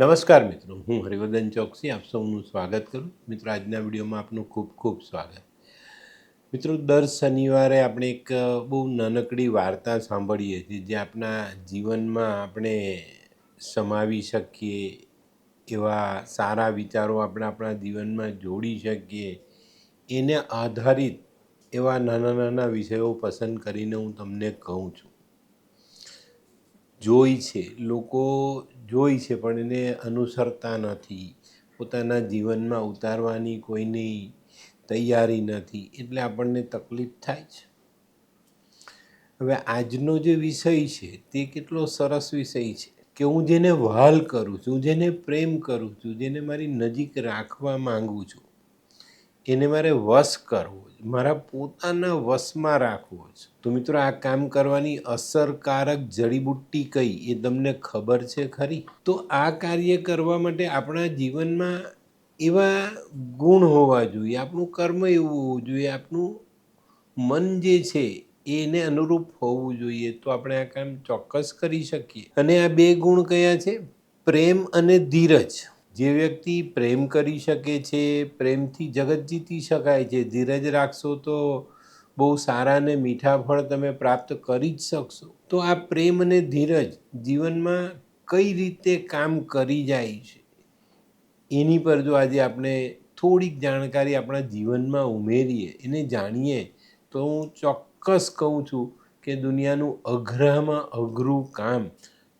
નમસ્કાર મિત્રો, હું હરિવર્ધન ચોકસી, આપ સૌનું સ્વાગત કરું. મિત્રો, આજના વિડીયોમાં આપનું ખૂબ ખૂબ સ્વાગત. મિત્રો, દર શનિવારે આપણે એક બહુ નાનકડી વાર્તા સાંભળીએ છીએ, જે આપણા જીવનમાં આપણે સમાવી શકીએ એવા સારા વિચારો આપણે આપણા જીવનમાં જોડી શકીએ. એને આધારિત એવા નાના નાના વિષયો પસંદ કરીને હું તમને કહું છું. જોઈ છે, લોકો જોઈ છે, પણ એને અનુસરતા નથી. પોતાના જીવનમાં ઉતારવાની કોઈની તૈયારી નથી, એટલે આપણને તકલીફ થાય છે. હવે આજનો જે વિષય છે, તે કેટલો સરસ વિષય છે કે હું જેને વહાલ કરું છું, જેને પ્રેમ કરું છું, જેને મારી નજીક રાખવા માંગુ છું એને મારે વશ કરવો મારા પોતાના વશમાં રાખવો છે. તો મિત્રો, આ કામ કરવાની અસરકારક જડીબુટ્ટી કઈ એ તમને ખબર છે ખરી? તો આ કાર્ય કરવા માટે આપણા જીવનમાં એવા ગુણ હોવા જોઈએ. આપણું કર્મ એવું હોવું જોઈએ. આપણું મન જે છે એને અનુરૂપ હોવું જોઈએ. તો આપણે આ કામ ચોક્કસ કરી શકીએ. અને આ બે ગુણ કયા છે? પ્રેમ અને ધીરજ. જે વ્યક્તિ પ્રેમ કરી શકે છે, પ્રેમથી જગત જીતી શકાય છે, ધીરજ રાખશો તો બહુ સારા અને મીઠા ફળ તમે પ્રાપ્ત કરી જ શકશો. તો આ પ્રેમ અને ધીરજ જીવનમાં કઈ રીતે કામ કરી જાય છે? એની પર જો આજે આપણે થોડીક જાણકારી આપણા જીવનમાં ઉમેરીએ, એને જાણીએ, તો હું ચોક્કસ કહું છું કે દુનિયાનું અઘરામાં અઘરું કામ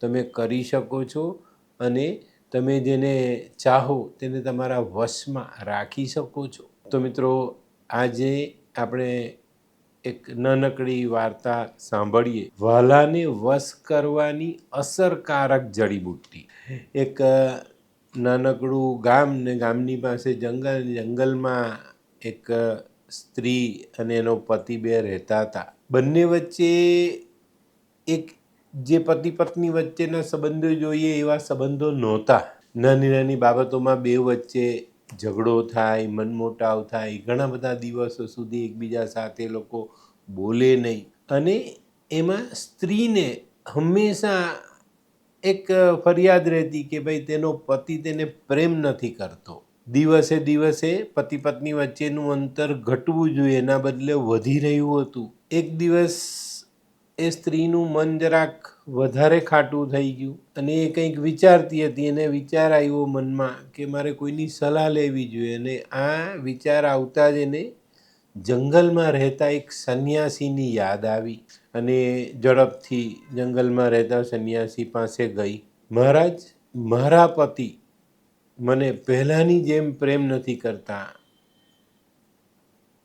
તમે કરી શકો છો અને તમે જેને ચાહો તેને તમારા વશમાં રાખી શકો છો. તો મિત્રો, આજે આપણે એક નાનકડી વાર્તા સાંભળીએ. વાલાને વશ કરવાની અસરકારક જડીબુટ્ટી. એક નાનકડું ગામ ને ગામની પાસે જંગલ, જંગલમાં એક સ્ત્રી અને એનો પતિ બે રહેતા હતા. બંને વચ્ચે એક જે પતિ પત્ની વચ્ચેના સંબંધો જોઈએ એવા સંબંધો નહોતા. નાની નાની બાબતોમાં બે વચ્ચે ઝઘડો થાય, મનમોટાવ થાય, ઘણા બધા દિવસો સુધી એકબીજા સાથે લોકો બોલે નહીં. અને એમાં સ્ત્રીને હંમેશા એક ફરિયાદ રહેતી કે ભાઈ તેનો પતિ તેને પ્રેમ નથી કરતો. દિવસે દિવસે પતિ પત્ની વચ્ચેનું અંતર ઘટવું જોઈએ, એના બદલે વધી રહ્યું હતું. એક દિવસ એ સ્ત્રીનું મન જરાક વધારે ખાટું થઈ ગયું અને એ કંઈક વિચારતી હતી એને વિચાર આવ્યો મનમાં કે મારે કોઈની સલાહ લેવી જોઈએ અને આ વિચાર આવતા જ એને જંગલમાં રહેતા એક સંન્યાસીની યાદ આવી અને ઝડપથી જંગલમાં રહેતા સંન્યાસી પાસે ગઈ. મહારાજ, મારા પતિ મને પહેલાંની જેમ પ્રેમ નથી કરતા.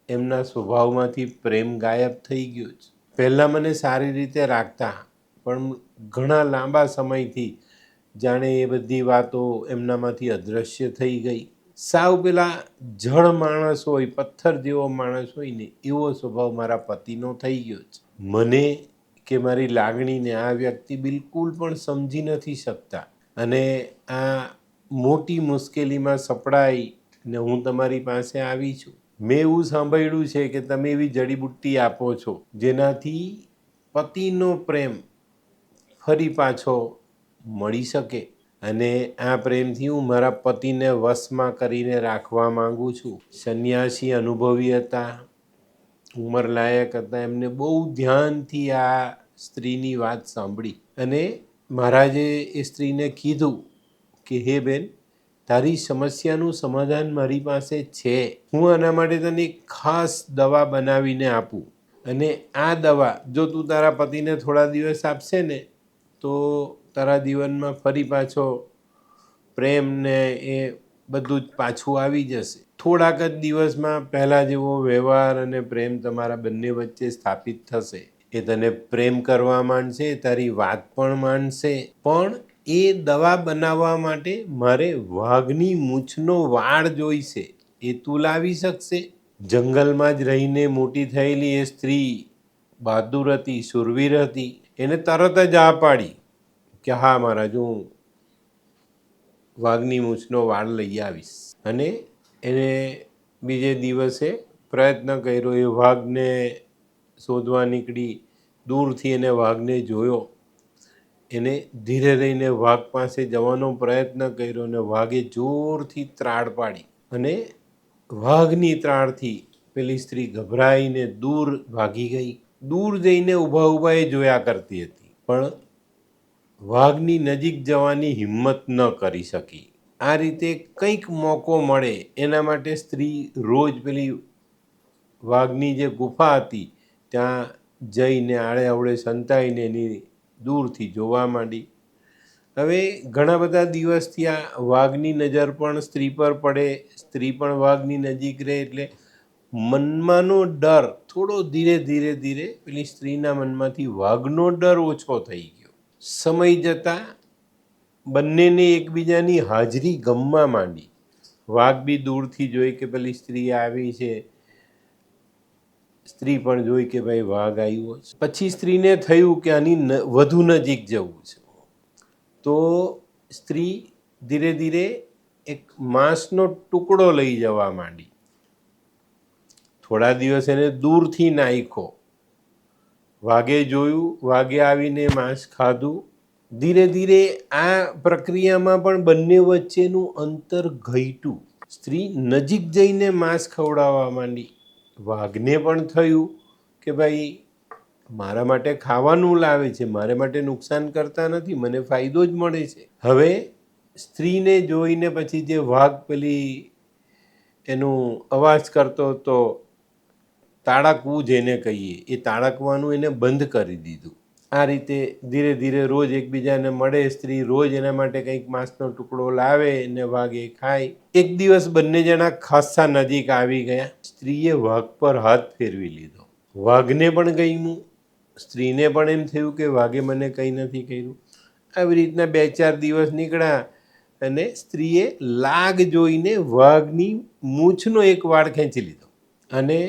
એમના સ્વભાવમાંથી પ્રેમ ગાયબ થઈ ગયો છે. પહેલાં મને સારી રીતે રાખતા, પણ ઘણા લાંબા સમયથી જાણે એ બધી વાતો એમનામાંથી અદૃશ્ય થઈ ગઈ. સાવ પેલા જળ માણસ હોય, પથ્થર જેવો માણસ હોય ને, એવો સ્વભાવ મારા પતિનો થઈ ગયો છે. મને કે મારી લાગણીને આ વ્યક્તિ બિલકુલ પણ સમજી નથી શકતા. અને આ મોટી મુશ્કેલીમાં સપડાઈ ને હું તમારી પાસે આવી છું. મેં એવું સાંભળ્યું છે કે તમે એવી જડીબુટ્ટી આપો છો, જેનાથી પતિનો પ્રેમ ફરી પાછો મળી શકે. અને આ પ્રેમથી હું મારા પતિને વશમાં કરીને રાખવા માગું છું. સંન્યાસી અનુભવી હતા, ઉંમરલાયક હતા, એમને બહુ ધ્યાનથી આ સ્ત્રીની વાત સાંભળી. અને મહારાજે એ સ્ત્રીને કીધું કે, હે બેન તારી સમસ્યાનું સમાધાન મારી પાસે છે. હું આના માટે તને ખાસ દવા બનાવીને આપું. અને આ દવા જો તું તારા પતિને થોડા દિવસ આપશે ને, તો તારા જીવનમાં ફરી પાછો પ્રેમ ને એ બધું જ પાછું આવી જશે. થોડાક જ દિવસમાં પહેલાં જેવો વ્યવહાર અને પ્રેમ તમારા બંને વચ્ચે સ્થાપિત થશે. એ તને પ્રેમ કરવા માંડશે, તારી વાત પણ માનશે પણ એ દવા બનાવવા માટે મારે વાઘની મૂછનો વાળ જોઈશે. એ તું લાવી શકશે? જંગલમાં જ રહીને મોટી થયેલી એ સ્ત્રી બહાદુર હતી, સુરવીર હતી, એને તરત જ આ પાડી કે હા મહારાજ, હું વાઘની મૂછનો વાળ લઈ આવીશ. અને એને બીજે દિવસે પ્રયત્ન કર્યો, એ વાઘને શોધવા નીકળી. દૂરથી એને વાઘને જોયો. એને ધીરે રહીને વાઘ પાસે જવાનો પ્રયત્ન કર્યો અને વાઘે જોરથી ત્રાડ પાડી અને વાઘની ત્રાડથી પેલી સ્ત્રી ગભરાઈને દૂર ભાગી ગઈ. દૂર જઈને ઊભા ઊભા એ જોયા કરતી હતી, પણ વાઘની નજીક જવાની હિંમત ન કરી શકી. આ રીતે કંઈક મોકો મળે એના માટે સ્ત્રી રોજ પેલી વાઘની જે ગુફા હતી, ત્યાં જઈને આડે અવળે સંતાઈને એની દૂરથી જોવા માંડી. હવે ઘણા બધા દિવસથી આ વાઘની નજર પણ સ્ત્રી પર પડે. સ્ત્રી પણ વાઘની નજીક રહે એટલે મનમાંનો ડર થોડો ધીરે ધીરે ધીરે પેલી સ્ત્રીના મનમાંથી વાઘનો ડર ઓછો થઈ ગયો. સમય જતાં બંનેને એકબીજાની હાજરી ગમવા માંડી. વાઘ બી દૂરથી જોઈ કે પેલી સ્ત્રી આવી છે. સ્ત્રી પણ જોઈ કે ભાઈ વાઘ આવ્યો છે. પછી સ્ત્રીને થયું કે આની વધુ નજીક જવું છે. તો સ્ત્રી ધીરે ધીરે એક માંસનો ટુકડો લઈ જવા માંડી. થોડા દિવસ એને દૂરથી નાખ્યો. વાઘે જોયું, વાઘે આવીને માંસ ખાધું. ધીરે ધીરે આ પ્રક્રિયામાં પણ બંને વચ્ચેનું અંતર ઘટ્યું. સ્ત્રી નજીક જઈને માંસ ખવડાવવા માંડી. વાઘને પણ થયું કે ભાઈ, મારા માટે ખાવાનું લાવે છે, મારે માટે નુકસાન કરતા નથી, મને ફાયદો જ મળે છે. હવે સ્ત્રીને જોઈને પછી જે વાઘ પેલી એનું અવાજ કરતો હતો તાળકવું જેને કહીએ, એ તાળકવાનું એને બંધ કરી દીધું. આ રીતે ધીરે ધીરે રોજ એકબીજાને મળે, સ્ત્રી રોજ એના માટે કંઈક માંસનો ટુકડો લાવે એને વાગે ખાય. એક દિવસ બંને જણા ખાસ્સા નજીક આવી ગયા. સ્ત્રીએ વાઘ પર હાથ ફેરવી લીધો. વાઘને પણ ગયું સ્ત્રીને પણ એમ થયું કે વાઘે મને કંઈ નથી કર્યું. આવી રીતના બે ચાર દિવસ નીકળ્યા અને સ્ત્રીએ લાગ જોઈને વાઘની મૂછનો એક વાળ ખેંચી લીધો અને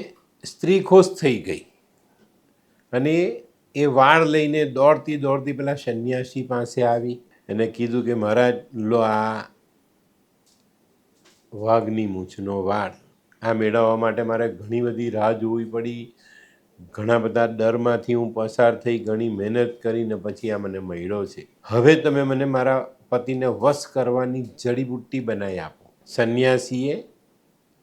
સ્ત્રી ખુશ થઈ ગઈ. અને એ વાળ લઈને દોડતી દોડતી પેલા સંન્યાસી પાસે આવી એને કીધું કે, મહારાજ, લો આ વાઘની મૂછનો વાળ. આ મેળવવા માટે મારે ઘણી બધી રાહ જોવી પડી. ઘણા બધા ડરમાંથી હું પસાર થઈ, ઘણી મહેનત કરીને પછી આ મને મળ્યો છે. હવે તમે મને મારા પતિને વશ કરવાની જડીબુટ્ટી બનાવી આપો. સંન્યાસીએ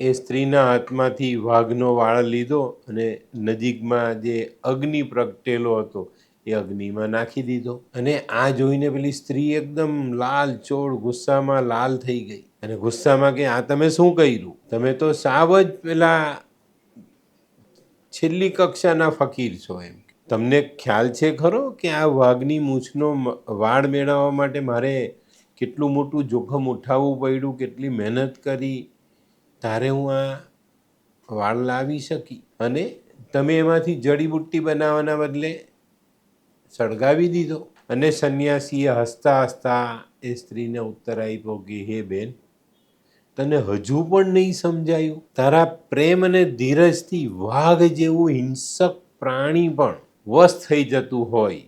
એ સ્ત્રીના હાથમાંથી વાઘનો વાળ લીધો અને નજીકમાં જે અગ્નિ પ્રગટેલો હતો, એ અગ્નિમાં નાખી દીધો. અને આ જોઈને પેલી સ્ત્રી એકદમ લાલ ચોળ, ગુસ્સામાં લાલ થઈ ગઈ. અને ગુસ્સામાં કે, આ તમે શું કર્યું? તમે તો સાવ જ પેલા છેલ્લી કક્ષાના ફકીર છો એમ. તમને ખ્યાલ છે ખરો કે આ વાઘની મૂછનો વાળ મેળવવા માટે મારે કેટલું મોટું જોખમ ઉઠાવવું પડ્યું, કેટલી મહેનત કરી તારે હું આ વાળ લાવી શકી અને તમે એમાંથી જડીબુટ્ટી બનાવવાના બદલે સળગાવી દીધો. અને સંન્યાસીએ હસતા હસતા એ સ્ત્રીને ઉત્તર આપ્યો કે, હે બેન, તને હજુ પણ નહીં સમજાયું? તારા પ્રેમ અને ધીરજથી વાઘ જેવું હિંસક પ્રાણી પણ વશ થઈ જતું હોય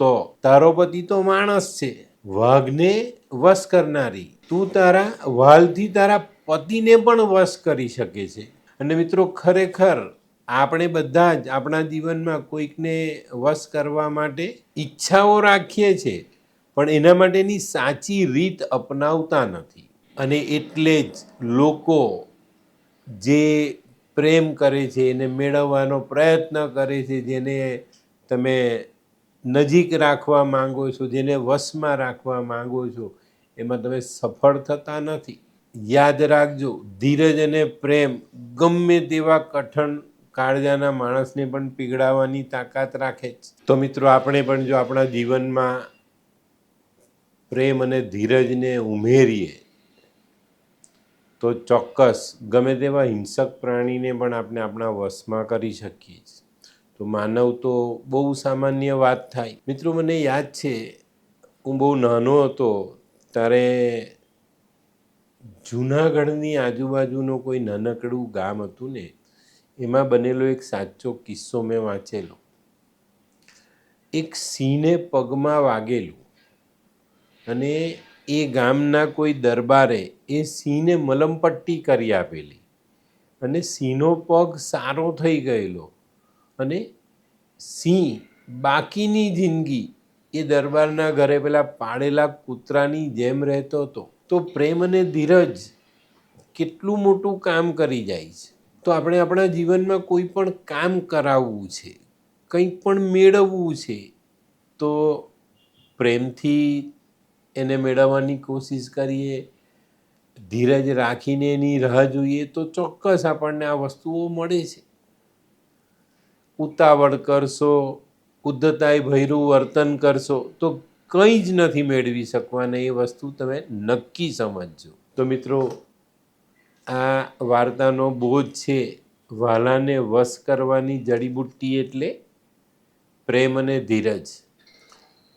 તો તારો પતિ તો માણસ છે. વાઘને વશ કરનારી. તું તારા વાલથી તારા પતિને પણ વશ કરી શકે છે. અને મિત્રો, ખરેખર આપણે બધા જ આપણા જીવનમાં કોઈકને વશ કરવા માટે ઈચ્છાઓ રાખીએ છીએ, પણ એના માટેની સાચી રીત અપનાવતા નથી. અને એટલે જ લોકો જે પ્રેમ કરે છે, એને મેળવવાનો પ્રયત્ન કરે છે, જેને તમે નજીક રાખવા માંગો છો, જેને વશમાં રાખવા માંગો છો, એમાં તમે સફળ થતા નથી. યાદ રાખજો, ધીરજ અને પ્રેમ ગમે તેવા કઠણ કાળજાના માણસને પણ પીગળાવવાની તાકાત રાખે છે તો મિત્રો, આપણે પણ જો આપણા જીવનમાં પ્રેમ અને ધીરજને ઉમેરીએ, તો ચોક્કસ ગમે તેવા હિંસક પ્રાણીને પણ આપણે આપણા વશમાં કરી શકીએ છીએ તો માનવ તો બહુ સામાન્ય વાત થાય. મિત્રો, મને યાદ છે, હું બહુ નાનો હતો, ત્યારે જૂનાગઢની આજુબાજુનું કોઈ નાનકડું ગામ હતું ને, એમાં બનેલો એક સાચો કિસ્સો મેં વાંચેલો. એક સિંહને પગમાં વાગેલું અને એ ગામના કોઈ દરબારે એ સિંહને મલમપટ્ટી કરી આપેલી અને સિંહનો પગ સારો થઈ ગયેલો અને સિંહ બાકીની જિંદગી એ દરબારના ઘરે પેલા પાળેલા કૂતરાની જેમ રહેતો હતો. તો પ્રેમ અને ધીરજ કેટલું મોટું કામ કરી જાય છે. તો આપણે આપણા જીવનમાં કોઈ પણ કામ કરાવવું છે કંઈક પણ મેળવવું છે, તો પ્રેમથી એને મેળવવાની કોશિશ કરીએ, ધીરજ રાખીને એની રાહ જોઈએ તો ચોક્કસ આપણને આ વસ્તુઓ મળે છે. ઉતાવળ કરશો, ઉદ્ધતાય ભૈરું વર્તન કરશો તો કંઈ જ નથી મેળવી શકવાના એ વસ્તુ તમે નક્કી સમજજો. તો મિત્રો આ વાર્તાનો બોધ છે વાલાને વશ કરવાની જડીબુટ્ટી એટલે પ્રેમ અને ધીરજ.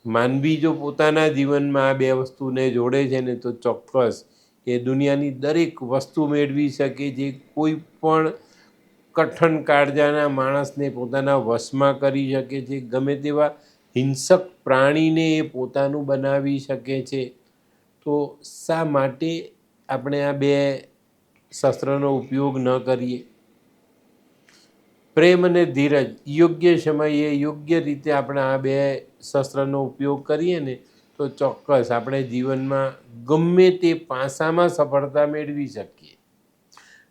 માનવી જો પોતાના જીવનમાં આ બે વસ્તુને જોડે છે ને તો ચોક્કસ એ દુનિયાની દરેક વસ્તુ મેળવી શકે જે કોઈ પણ કઠણ કાળજાના માણસને પોતાના વશમાં કરી શકે છે. ગમે તેવા હિંસક પ્રાણીને એ પોતાનું બનાવી શકે છે. તો શા માટે આપણે આ બે શસ્ત્રનો ઉપયોગ ન કરીએ? પ્રેમ અને ધીરજ, યોગ્ય સમયે યોગ્ય રીતે આપણે આ બે શસ્ત્રનો ઉપયોગ કરીએ ને, તો ચોક્કસ આપણે જીવનમાં ગમે તે પાસામાં સફળતા મેળવી શકીએ.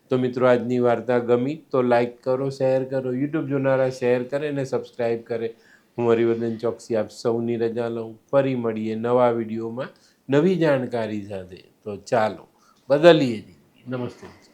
તો મિત્રો, આજની વાર્તા ગમી તો લાઈક કરો, શેર કરો, યુટ્યુબ જોનારા શેર કરે ને સબસ્ક્રાઈબ કરે. હું હરિવર્ધન ચોકસી આપ સૌની રજા લઉં. ફરી મળીએ નવા વિડીયોમાં નવી જાણકારી સાથે. તો ચાલો, બદલીએ નમસ્તે.